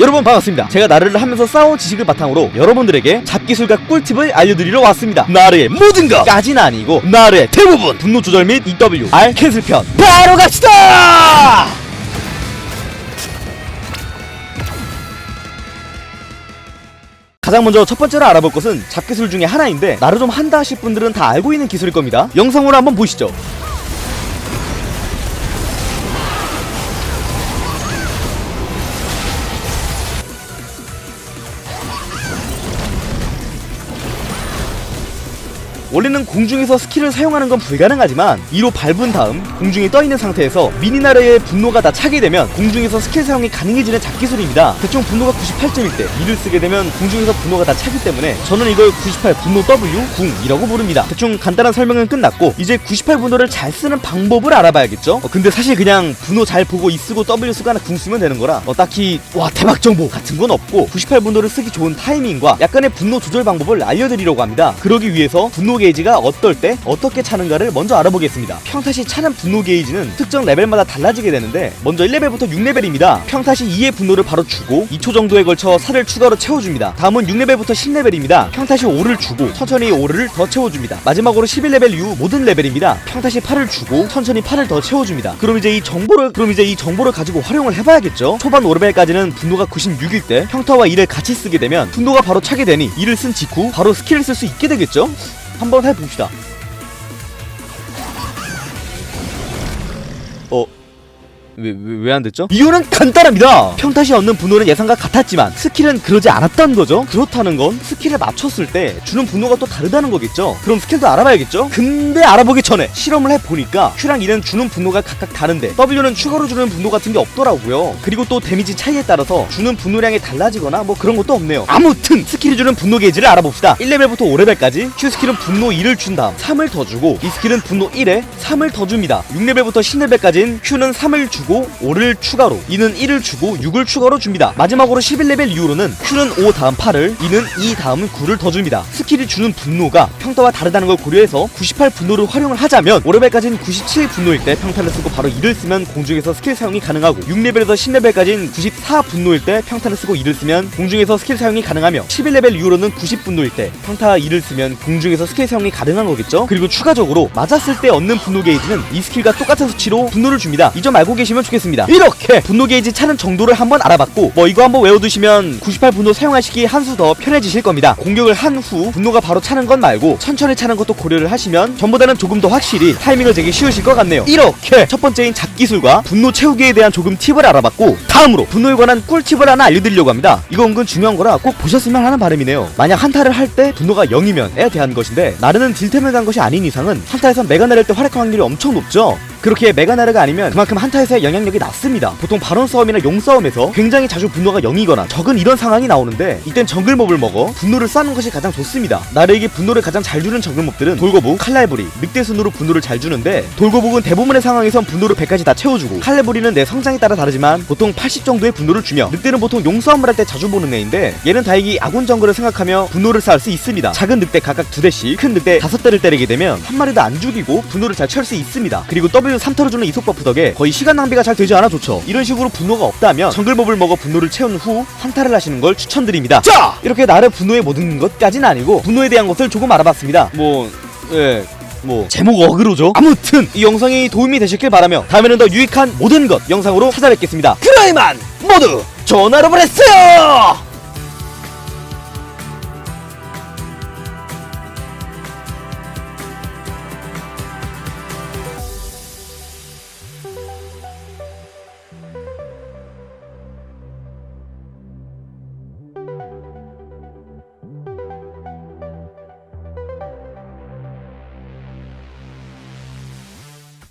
여러분 반갑습니다. 제가 나르를 하면서 쌓아온 지식을 바탕으로 여러분들에게 잡기술과 꿀팁을 알려드리러 왔습니다. 나르의 모든 것 까지는 아니고 나르의 대부분! 분노 조절 및 EW, R 캔슬 편! 바로 갑시다! 가장 먼저 첫 번째로 알아볼 것은 잡기술 중에 하나인데 나를 좀 한다 하실 분들은 다 알고 있는 기술일 겁니다. 영상으로 한번 보시죠 원래는 공중에서 스킬을 사용하는 건 불가능하지만 이로 밟은 다음 공중에 떠 있는 상태에서 미니나르의 분노가 다 차게 되면 공중에서 스킬 사용이 가능해지는 잡기술입니다. 대충 분노가 98점일 때 이를 쓰게 되면 공중에서 분노가 다 차기 때문에 저는 이걸 98 분노 W 궁이라고 부릅니다. 대충 간단한 설명은 끝났고 이제 98 분노를 잘 쓰는 방법을 알아봐야겠죠. 어, 근데 사실 그냥 분노 잘 보고 이 쓰고 W 쓰거나 궁 쓰면 되는 거라 어, 딱히 와 대박 정보 같은 건 없고 98 분노를 쓰기 좋은 타이밍과 약간의 분노 조절 방법을 알려드리려고 합니다. 그러기 위해서 분노 게이지가 어떨 때 어떻게 차는가를 먼저 알아보겠습니다. 평타시 차는 분노 게이지는 특정 레벨마다 달라지게 되는데 먼저 1레벨부터 6레벨입니다. 평타시 2의 분노를 바로 주고 2초 정도에 걸쳐 살을 추가로 채워줍니다. 다음은 6레벨부터 10레벨입니다. 평타시 5를 주고 천천히 5를 더 채워줍니다. 마지막으로 11레벨 이후 모든 레벨입니다. 평타시 8을 주고 천천히 8을 더 채워줍니다. 그럼 이제 이 정보를 그럼 이제 이 정보를 가지고 활용을 해봐야겠죠. 초반 5레벨까지는 분노가 96일 때 평타와 2를 같이 쓰게 되면 분노가 바로 차게 되니 2를 쓴 직후 바로 스킬을 쓸 수 있게 되겠죠. 한번 해봅시다. 어. 왜, 왜안 됐죠? 이유는 간단합니다! 평타시 얻는 분노는 예상과 같았지만 스킬은 그러지 않았던 거죠? 그렇다는 건 스킬을 맞췄을 때 주는 분노가 또 다르다는 거겠죠? 그럼 스킬도 알아봐야겠죠? 근데 알아보기 전에 실험을 해 보니까 Q랑 E는 주는 분노가 각각 다른데 W는 추가로 주는 분노 같은 게 없더라고요. 그리고 또 데미지 차이에 따라서 주는 분노량이 달라지거나 뭐 그런 것도 없네요. 아무튼 스킬이 주는 분노 게이지를 알아봅시다. 1레벨부터 5레벨까지 Q 스킬은 분노 2를 준 다음 3을 더 주고 이 스킬은 분노 1에 3을 더 줍니다. 6레벨부터 10레벨까지는 Q는 3을 주고 5를 추가로 2는 1을 주고 6을 추가로 줍니다. 마지막으로 11레벨 이후로는 Q는 5 다음 8을 2는 2 다음 9를 더 줍니다. 스킬이 주는 분노가 평타와 다르다는 걸 고려해서 98 분노를 활용을 하자면 5레벨까지는 97 분노일 때 평타를 쓰고 바로 2를 쓰면 공중에서 스킬 사용이 가능하고 6레벨에서 10레벨까지는 94 분노일 때 평타를 쓰고 2를 쓰면 공중에서 스킬 사용이 가능하며 11레벨 이후로는 90 분노일 때 평타 2를 쓰면 공중에서 스킬 사용이 가능한 거겠죠? 그리고 추가적으로 맞았을 때 얻는 분노 게이지는 이 스킬과 똑같은 수치로 분노를 줍니다. 이 점 알고 계시 면 좋겠습니다. 이렇게 분노 게이지 차는 정도를 한번 알아봤고 뭐 이거 한번 외워두시면 98 분노 사용하시기 한 수 더 편해지실 겁니다. 공격을 한 후 분노가 바로 차는 건 말고 천천히 차는 것도 고려를 하시면 전보다는 조금 더 확실히 타이밍을 재기 쉬우실 것 같네요. 이렇게 첫 번째인 잡기술과 분노 채우기에 대한 조금 팁을 알아봤고 다음으로 분노에 관한 꿀팁을 하나 알려드리려고 합니다. 이거 은근 중요한 거라 꼭 보셨으면 하는 바람이네요. 만약 한타를 할 때 분노가 0이면에 대한 것인데 나르는 딜템을 간 것이 아닌 이상은 한타에서 메가나를 때 활약할 확률이 엄청 높죠. 그렇게 메가나르가 아니면 그만큼 한타에서의 영향력이 낮습니다. 보통 바론 싸움이나 용 싸움에서 굉장히 자주 분노가 0이거나 적은 이런 상황이 나오는데 이땐 정글몹을 먹어 분노를 쌓는 것이 가장 좋습니다. 나르에게 분노를 가장 잘 주는 정글몹들은 돌거북, 칼날부리, 늑대순으로 분노를 잘 주는데 돌거북은 대부분의 상황에선 분노를 100까지 다 채워주고 칼날부리는 내 성장에 따라 다르지만 보통 80 정도의 분노를 주며 늑대는 보통 용 싸움을 할 때 자주 보는 애인데 얘는 다행히 아군 정글을 생각하며 분노를 쌓을 수 있습니다. 작은 늑대 각각 두 대씩 큰 늑대 다섯 대를 때리게 되면 한 마리도 안 죽이고 분노를 잘 채울 수 있습니다. 그리고 W 3터를 주는 이속 버프 덕에 거의 시간 낭비가 잘 되지 않아 좋죠. 이런 식으로 분노가 없다면 정글몹을 먹어 분노를 채운 후 한타를 하시는 걸 추천드립니다. 자 이렇게 나를 분노의 모든 것까지는 아니고 분노에 대한 것을 조금 알아봤습니다. 뭐 예. 뭐 제목 어그로죠 아무튼 이 영상이 도움이 되셨길 바라며 다음에는 더 유익한 모든 것 영상으로 찾아뵙겠습니다 그럼 이만 모두 전화로 보냈어요